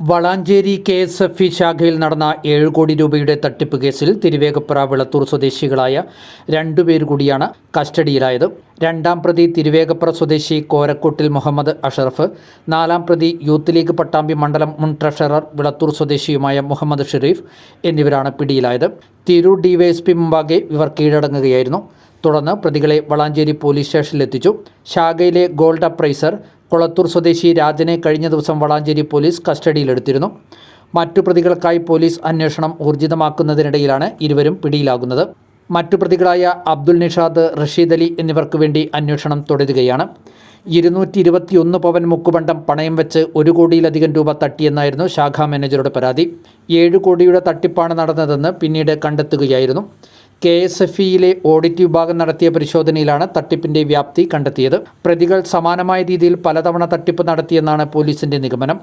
Valanchery K S F E ശാഖയിൽ നടന്ന ഏഴ് കോടി രൂപയുടെ തട്ടിപ്പ് കേസിൽ തിരുവേഗപ്പുറ വിളത്തൂർ സ്വദേശികളായ രണ്ടുപേർ കൂടിയാണ് കസ്റ്റഡിയിലായത്. രണ്ടാം പ്രതി തിരുവേഗപ്പുറ സ്വദേശി കോരക്കോട്ടിൽ മുഹമ്മദ് അഷറഫ് നാലാം പ്രതി യൂത്ത് ലീഗ് പട്ടാമ്പി മണ്ഡലം മുൻ ട്രഷറർ വിളത്തൂർ സ്വദേശിയുമായ മുഹമ്മദ് ഷെരീഫ് എന്നിവരാണ് പിടിയിലായത്. തിരൂർ ഡിവൈഎസ്പി മുമ്പാകെ ഇവർ കീഴടങ്ങുകയായിരുന്നു. തുടർന്ന് പ്രതികളെ വളാഞ്ചേരി പോലീസ് സ്റ്റേഷനിലെത്തിച്ചു. ശാഖയിലെ ഗോൾഡ് അപ്രൈസർ കൊളത്തൂർ സ്വദേശി രാജനെ കഴിഞ്ഞ ദിവസം വളാഞ്ചേരി പോലീസ് കസ്റ്റഡിയിലെടുത്തിരുന്നു. മറ്റു പ്രതികൾക്കായി പോലീസ് അന്വേഷണം ഊർജിതമാക്കുന്നതിനിടയിലാണ് ഇരുവരും പിടിയിലാകുന്നത്. മറ്റു പ്രതികളായ അബ്ദുൽ നിഷാദ് റഷീദ് അലി എന്നിവർക്കു വേണ്ടി അന്വേഷണം തുടരുകയാണ്. ഇരുന്നൂറ്റി ഇരുപത്തിയൊന്ന് പവൻ മുക്കുബണ്ടം പണയം വെച്ച് ഒരു കോടിയിലധികം രൂപ തട്ടിയെന്നായിരുന്നു ശാഖാ മാനേജറുടെ പരാതി. ഏഴ് കോടിയുടെ തട്ടിപ്പാണ് നടന്നതെന്ന് പിന്നീട് കണ്ടെത്തുകയായിരുന്നു. കെ എസ് എഫ് ഇയിലെ ഓഡിറ്റ് വിഭാഗം നടത്തിയ പരിശോധനയിലാണ് തട്ടിപ്പിന്റെ വ്യാപ്തി കണ്ടെത്തിയത്. പ്രതികൾ സമാനമായ രീതിയിൽ പലതവണ തട്ടിപ്പ് നടത്തിയെന്നാണ് പോലീസിന്റെ നിഗമനം.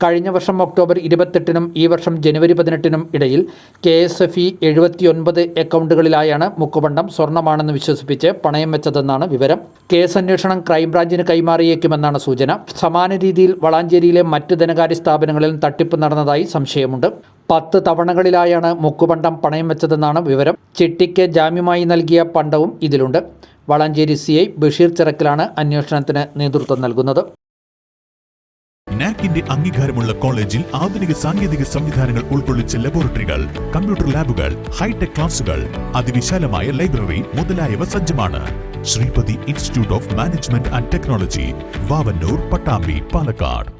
കഴിഞ്ഞ വർഷം ഒക്ടോബർ ഇരുപത്തെട്ടിനും ഈ വർഷം ജനുവരി പതിനെട്ടിനും ഇടയിൽ കെ എസ് എഫ് ഇ എഴുപത്തിയൊൻപത് അക്കൗണ്ടുകളിലായാണ് മുക്കുപണ്ടം സ്വർണമാണെന്ന് വിശ്വസിപ്പിച്ച് പണയം വെച്ചതെന്നാണ് വിവരം. കേസ് അന്വേഷണം ക്രൈംബ്രാഞ്ചിന് കൈമാറിയേക്കുമെന്നാണ് സൂചന. സമാന രീതിയിൽ വളാഞ്ചേരിയിലെ മറ്റ് ധനകാര്യ സ്ഥാപനങ്ങളിലും തട്ടിപ്പ് നടന്നതായി സംശയമുണ്ട്. പത്ത് തവണകളിലായാണ് മുക്കുപണ്ടം പണയം വെച്ചതെന്നാണ് വിവരം. ചിട്ടിക്ക് ജാമ്യമായി നൽകിയ പണ്ടവും ഇതിലുണ്ട്. വളാഞ്ചേരി സി ഐ ബഷീർ ചിറക്കിലാണ് അന്വേഷണത്തിന് നേതൃത്വം നൽകുന്നത്. നാക്കിന്റെ അംഗീകാരമുള്ള കോളേജിൽ ആധുനിക സാങ്കേതിക സംവിധാനങ്ങൾ ഉൾക്കൊള്ളിച്ച ലബോറട്ടറികൾ കമ്പ്യൂട്ടർ ലാബുകൾ ഹൈടെക് ക്ലാസുകൾ അതിവിശാലമായ ലൈബ്രറി മുതലായവ സജ്ജമാണ്. Sreepathy institute of management and technology Vavanoor Pattambi Palakkad.